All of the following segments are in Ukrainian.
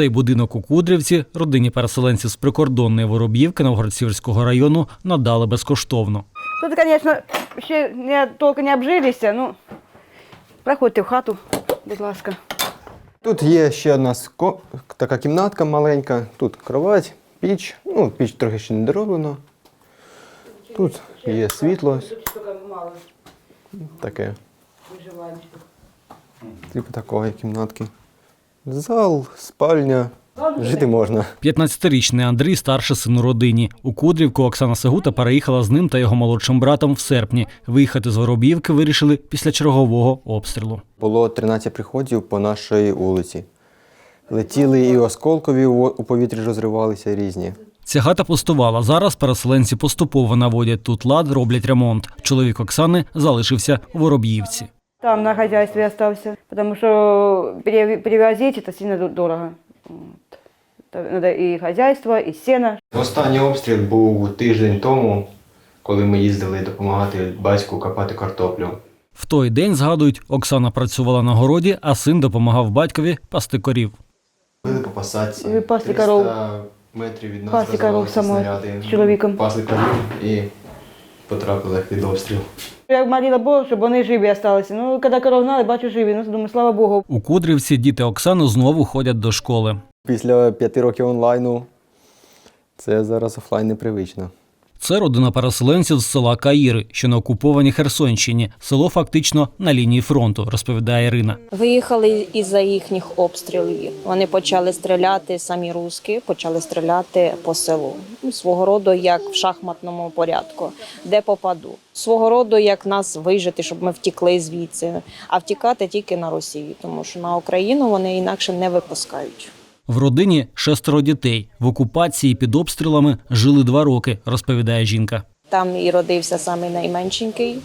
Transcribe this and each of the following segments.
Цей будинок у Кудрівці родині переселенців з прикордонної Вороб'ївки Новгород-Сіверського району надали безкоштовно. Тут, звісно, ще не, тільки не обжилися, ну, проходьте в хату, будь ласка. Тут є ще одна така кімнатка маленька, тут кровать, піч. Ну, піч трохи ще не дороблена. Тут є світло таке. Типу такої кімнатки. Зал, спальня. Жити можна. 15-річний Андрій старший син у родині. У Кудрівку Оксана Сегута переїхала з ним та його молодшим братом в серпні. Виїхати з Вороб'ївки вирішили після чергового обстрілу. Було 13 приходів по нашій вулиці. Летіли і осколкові у у повітрі розривалися різні. Ця хата пустувала. Зараз переселенці поступово наводять тут лад, роблять ремонт. Чоловік Оксани залишився у Вороб'ївці. Там на хозяйстве остался, потому что пере- перевозить это сильно дорого. Вот. Это Надо и хозяйство, и сено. Останній обстріл був тиждень тому, коли ми їздили допомагати батьку копати картоплю. В той день, згадують, Оксана працювала на городі, а син допомагав батькові пасти корів. Били по посадці. 300 коров? метрів від нас Пасли коров снаряди. з чоловіком? Пасли корів і потрапили під обстріл. Я молила Бога, щоб вони живі залишилися. Ну, коли коров гнали, бачу живі. Ну, думаю, слава Богу. У Кудрівці діти Оксану знову ходять до школи. Після п'яти років онлайну це зараз офлайн непривично. Це родина переселенців з села Каїри, що на окупованій Херсонщині. Село фактично на лінії фронту, розповідає Ірина. Виїхали із-за їхніх обстрілів. Вони почали стріляти, самі руски почали стріляти по селу. Ну, Свого роду як в шахматному порядку, де попаду. Свого роду як нас вижити, щоб ми втікли звідси, а втікати тільки на Росію, тому що на Україну вони інакше не випускають. В родині шестеро дітей. В окупації під обстрілами жили два роки, розповідає жінка. Там і родився самий найменшенький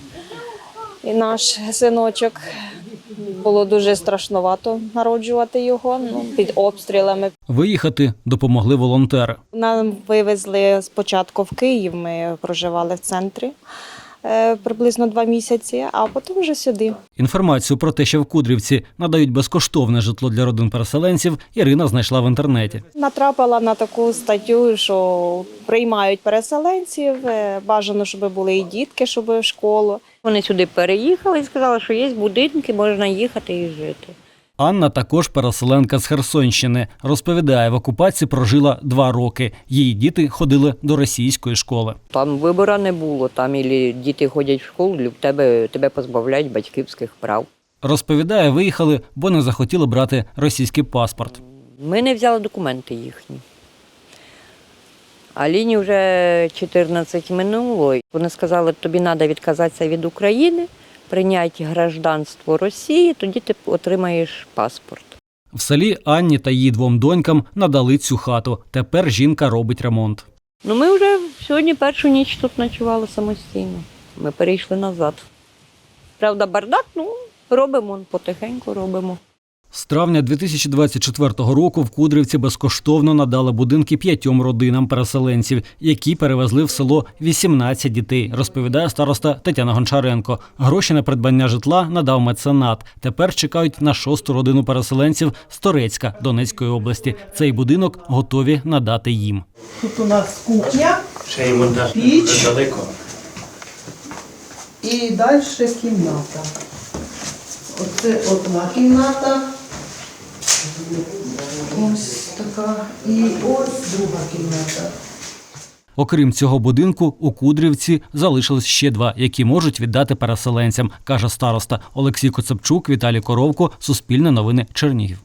і наш синочок. Було дуже страшнувато народжувати його ну, під обстрілами. Виїхати допомогли волонтери. Нам вивезли спочатку в Київ, ми проживали в центрі приблизно два місяці, а потім вже сюди. Інформацію про те, що в Кудрівці надають безкоштовне житло для родин переселенців, Ірина знайшла в інтернеті. Натрапила на таку статтю, що приймають переселенців. е, Бажано, щоб були і дітки, щоб в школу. Вони сюди переїхали і сказали, що є будинки, можна їхати і жити. Анна також переселенка з Херсонщини. Розповідає, в окупації прожила два роки. Її діти ходили до російської школи. Там вибору не було, там ілі діти ходять в школу, і в тебе, тебе позбавляють батьківських прав. Розповідає, виїхали, бо не захотіли брати російський паспорт. Ми не взяли документи їхні. А лінії вже 14 минуло. Вони сказали, тобі треба відказатися від України, прийняти гражданство Росії, тоді ти отримаєш паспорт. В селі Анні та її двом донькам надали цю хату. Тепер жінка робить ремонт. Ну, ми вже сьогодні першу ніч тут ночували самостійно. Ми перейшли назад. Правда, бардак, ну, робимо, потихеньку робимо. З травня 2024 року в Кудрівці безкоштовно надали будинки п'ятьом родинам переселенців, які перевезли в село 18 дітей, розповідає староста Тетяна Гончаренко. Гроші на придбання житла надав меценат. Тепер чекають на шосту родину переселенців з Торецька Донецької області. Цей будинок готові надати їм. Тут у нас кухня Ще йому да- Піч. далеко. і далі кімната. Оце одна кімната. Ось така. І ось друга кімната. Окрім цього будинку, у Кудрівці залишились ще два, які можуть віддати переселенцям, каже староста Олексій Коцепчук, Віталій Коровко, Суспільне новини Чернігів.